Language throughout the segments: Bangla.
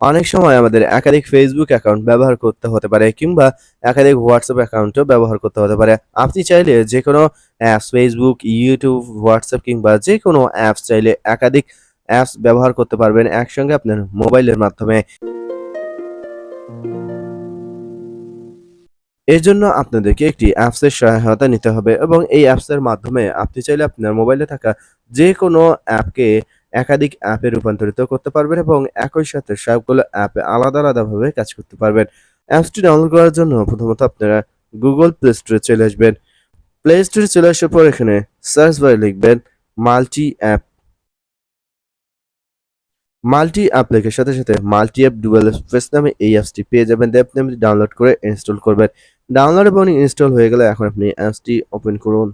অনেক সময় আমাদের একাধিক ফেসবুক অ্যাকাউন্ট ব্যবহার করতে হতে পারে কিংবা একাধিক হোয়াটসঅ্যাপ অ্যাকাউন্টও ব্যবহার করতে হতে পারে। আপনি চাইলে যে কোনো অ্যাপস ফেসবুক ইউটিউব হোয়াটসঅ্যাপ কিংবা যে কোনো অ্যাপস চাইলে একাধিক অ্যাপস ব্যবহার করতে পারবেন একসঙ্গে আপনার মোবাইলের মাধ্যমে। এর জন্য আপনাদেরকে একটি অ্যাপসের সহায়তা নিতে হবে এবং এই অ্যাপসের মাধ্যমে আপনি চাইলে আপনার মোবাইলে থাকা যে কোনো অ্যাপকে একাধিক অ্যাপে রূপান্তরিত করতে পারবেন এবং একই সাথে সবগুলো অ্যাপে আলাদা আলাদাভাবে কাজ করতে পারবেন। অ্যাপসটি ডাউনলোড করার জন্য প্রথমত আপনারা গুগল প্লে স্টোরে চলে আসবেন। প্লে স্টোরে চলে আসার পর এখানে সার্চ বারে লিখবেন মাল্টি অ্যাপ মাল্টি অ্যাপ লেখার সাথে সাথে মাল্টি অ্যাপ ডুয়েল স্পেস নামে এই অ্যাপসটি পেয়ে যাবেন। আপনি আপনি ডাউনলোড করে ইনস্টল করবেন। ডাউনলোড এবং ইনস্টল হয়ে গেলে এখন আপনি অ্যাপসটি ওপেন করুন।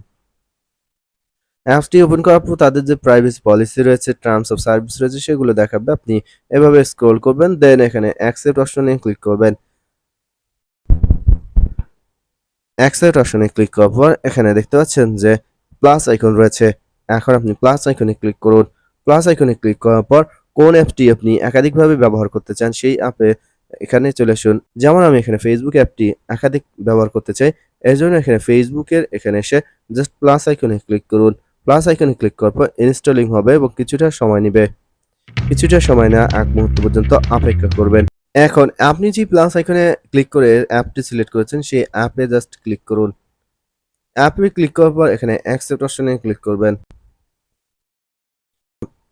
অ্যাপসটি ওপেন করার পর তাদের যে প্রাইভেসি পলিসি রয়েছে টার্মস অফ সার্ভিস রয়েছে, সেগুলো দেখাবে। আপনি এভাবে স্ক্রল করবেন দেন এখানে অ্যাকসেপ্ট অপশনে ক্লিক করবেন। অ্যাকসেপ্ট অপশনে ক্লিক করার পর এখানে দেখতে পাচ্ছেন যে প্লাস আইকন রয়েছে। এখন আপনি প্লাস আইকনে ক্লিক করুন। প্লাস আইকনে ক্লিক করার পর কোন অ্যাপটি আপনি একাধিকভাবে ব্যবহার করতে চান, সেই অ্যাপে এখানে চলে আসুন। যেমন আমি এখানে ফেসবুক অ্যাপটি একাধিক ব্যবহার করতে চাই, এর জন্য এখানে ফেসবুকের এখানে এসে জাস্ট প্লাস আইকনে ক্লিক করুন। প্লাস আইকনে ক্লিক করার পর ইনস্টলিং হবে এবং কিছুটা সময় নেবে। কিছুটা সময় না এক মুহূর্ত পর্যন্ত অপেক্ষা করবেন। এখন আপনি যে প্লাস আইকনে ক্লিক করে অ্যাপটি সিলেক্ট করেছেন, সেই অ্যাপে জাস্ট ক্লিক করুন। অ্যাপে ক্লিক করার পর এখানে অ্যাকসেপ্ট অপশনে ক্লিক করবেন।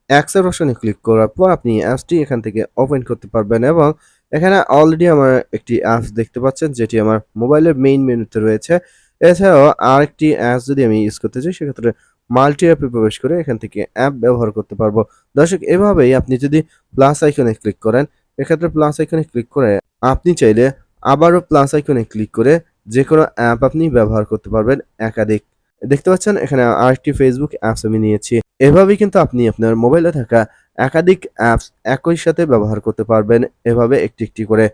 অ্যাকসেপ্ট অপশনে ক্লিক করার পর আপনি অ্যাপসটি এখান থেকে ওপেন করতে পারবেন এবং এখানে অলরেডি আমার একটি অ্যাপস দেখতে পাচ্ছেন, যেটি আমার মোবাইলের মেইন মেনুতে রয়েছে। এছাড়াও আরেকটি অ্যাপস যদি আমি ইউজ করতে চাই, সেক্ষেত্রে মাল্টি অ্যাপে প্রবেশ করে এখান থেকে অ্যাপ ব্যবহার করতে পারব। দর্শক, এভাবেই আপনি যদি প্লাস আইকনে ক্লিক করেন, এক্ষেত্রে প্লাস আইকনে ক্লিক করে আপনি চাইলে আবারও প্লাস আইকনে ক্লিক করে যে কোনো অ্যাপ আপনি ব্যবহার করতে পারবেন একাধিক। দেখতে পাচ্ছেন, এখানে আরেকটি ফেসবুক অ্যাপস আমি নিয়েছি। এভাবেই কিন্তু আপনি আপনার মোবাইলে থাকা একাধিক অ্যাপস একই সাথে ব্যবহার করতে পারবেন। এভাবে একটি একটি করে।